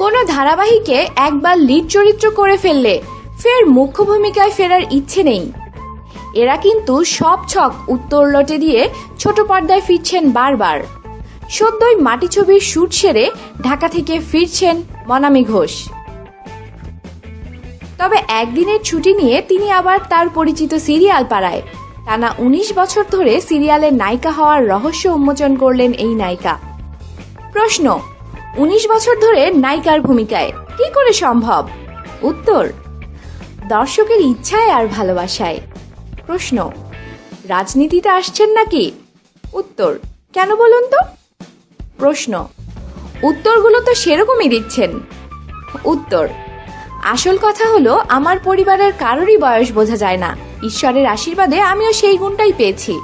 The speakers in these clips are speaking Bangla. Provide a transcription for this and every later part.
কোনো ধারাবাহিকে একবার লিড চরিত্র করে ফেললে ফের মুখ্য ভূমিকায় ফেরার ইচ্ছে নেই। এরা কিন্তু সব ছক উত্তর লটে দিয়ে ছোট পর্দায় ফিরছেন বারবার। সদ্যই মাটি ছবির শুট সেরে ঢাকা থেকে ফিরছেন মনামি ঘোষ। তবে একদিনের ছুটি নিয়ে তিনি আবার তার পরিচিত সিরিয়াল পাড়ায়। টানা উনিশ বছর ধরে সিরিয়ালের নায়িকা হওয়ার রহস্য উন্মোচন করলেন এই নায়িকা। প্রশ্ন উনিশ বছর ধরে নায়িকার ভূমিকায়। কি করে সম্ভব? উত্তর, দর্শকের ইচ্ছায় আর ভালোবাসায়। প্রশ্ন, রাজনীতিতে আসছেন নাকি? উত্তর, কেন বলুন তো? প্রশ্ন, উত্তরগুলো তো সেরকমই দিচ্ছেন। উত্তর, আসল কথা হলো আমার পরিবারের কারোরই বয়স বোঝা যায় না। ঈশ্বরের আশীর্বাদে আমিও সেই গুণটাই পেয়েছি।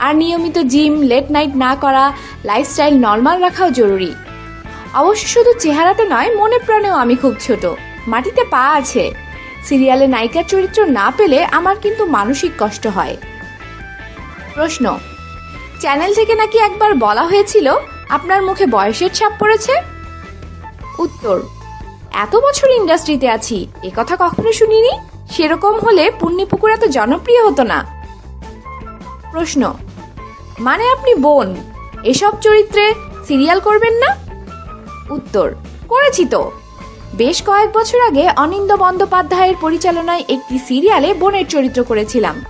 আর নিয়মিত জিম, লেট নাইট না করা, লাইফস্টাইল নর্মাল রাখাও জরুরি। অবশ্য শুধু চেহারাতে নয়, মনে প্রাণেও আমি খুব ছোট। মাটিতে পা আছে। সিরিয়ালে নায়িকার চরিত্র না পেলে আমার কিন্তু মানসিক কষ্ট হয়। প্রশ্ন, চ্যানেল থেকে নাকি একবার বলা হয়েছিল, আপনার মুখে বয়সের ছাপ পড়েছে? উত্তর, এত বছর ইন্ডাস্ট্রিতে আছি, এ কথা কখনো শুনিনি? সেরকম হলে পুণ্যপুকুর এত জনপ্রিয় হতো না। প্রশ্ন মানে আপনি বোন, এসব চরিত্রে সিরিয়াল করবেন না? উত্তর। করেছি তো। বেশ কয়েক বছর আগে অনিন্দ বন্দ্যোপাধ্যায়ের পরিচালনায় একটি সিরিয়ালে বোনের চরিত্র করেছিলাম।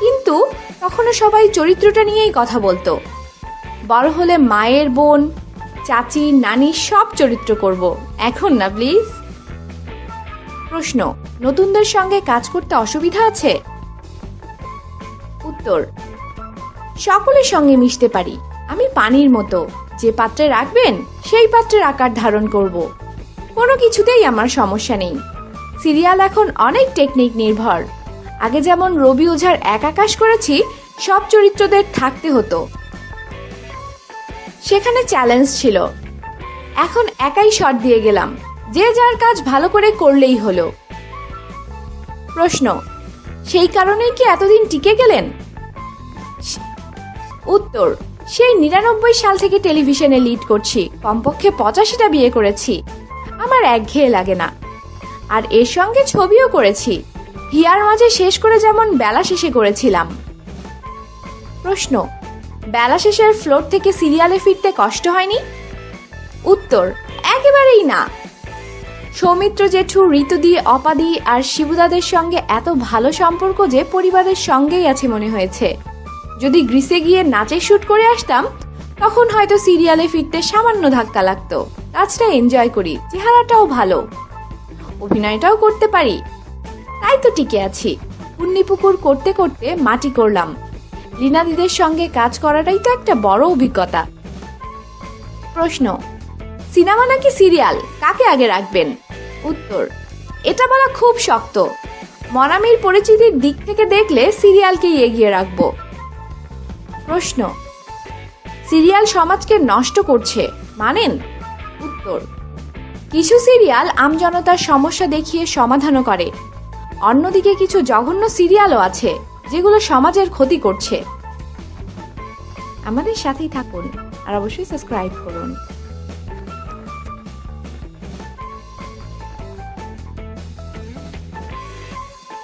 কিন্তু তখনও সবাই চরিত্রটা নিয়েই কথা বলতো। বড় হলে মায়ের বোন, চাচি, নানি সব চরিত্র করব। এখন না, প্লিজ? প্রশ্ন, নতুনদের সঙ্গে কাজ করতে অসুবিধা আছে? উত্তর, সকলের সঙ্গে মিশতে পারি। আমি পানির মতো। যে পাত্রে রাখবেন, সেই পাত্রের আকার ধারণ করব। কোনো কিছুতেই আমার সমস্যা নেই। সিরিয়াল এখন অনেক টেকনিক নির্ভর। আগে যেমন রবি ওঝার এক আকাশ করেছি, সব চরিত্রদের থাকতে হতো। সেখানে চ্যালেঞ্জ ছিল। এখন একাই শট দিয়ে গেলাম। যে যার কাজ ভালো করে করলেই হলো। প্রশ্ন, সেই কারণেই কি এতদিন টিকে গেলেন? উত্তর সেই নিরানব্বই সাল থেকে টেলিভিশনে লিড করছি। কমপক্ষে পঁচাশিটা বিয়ে করেছি। আমার একঘেয়ে লাগে না। আর এর সঙ্গে ছবিও করেছি। হিয়ার মাঝে শেষ করে যেমন বেলা শেষে করেছিলাম। প্রশ্ন, বেলা শেষের ফ্লোর থেকে সিরিয়ালে ফিরতে কষ্ট হয়নি? উত্তর, একেবারেই না। সৌমিত্র জেঠু, ঋতুদি, অপাদি আর শিবুদাদের সঙ্গে এত ভালো সম্পর্ক যে পরিবারের সঙ্গেই আছে মনে হয়েছে। যদি গ্রিসে গিয়ে নাচের শুট করে আসতাম, তখন হয়তো সিরিয়ালে ফিরতে সামান্য ধাক্কা লাগতো। কাজটা এনজয় করি, চেহারাটাও ভালো। অভিনয়টাও করতে পারি। তাই তো টিকে আছি। পুণ্যিপুকুর করতে করতে মাটি করলাম। লীনাদিদের সঙ্গে কাজ করাটাই তো একটা বড় অভিজ্ঞতা। প্রশ্ন, সিনেমা নাকি সিরিয়াল? কাকে আগে রাখবেন? উত্তর, এটা বলা খুব শক্ত। মনামির পরিচিতির দিক থেকে দেখলে সিরিয়ালকেই এগিয়ে রাখব। প্রশ্ন। সিরিয়াল সমাজকে নষ্ট করছে, মানেন? উত্তর। কিছু সিরিয়াল আমজনতার সমস্যা দেখিয়ে সমাধানও করে। অন্যদিকে কিছু জঘন্য সিরিয়ালও আছে, যেগুলো সমাজের ক্ষতি করছে। আমাদের সাথেই থাকুন, আর অবশ্যই সাবস্ক্রাইব করুন।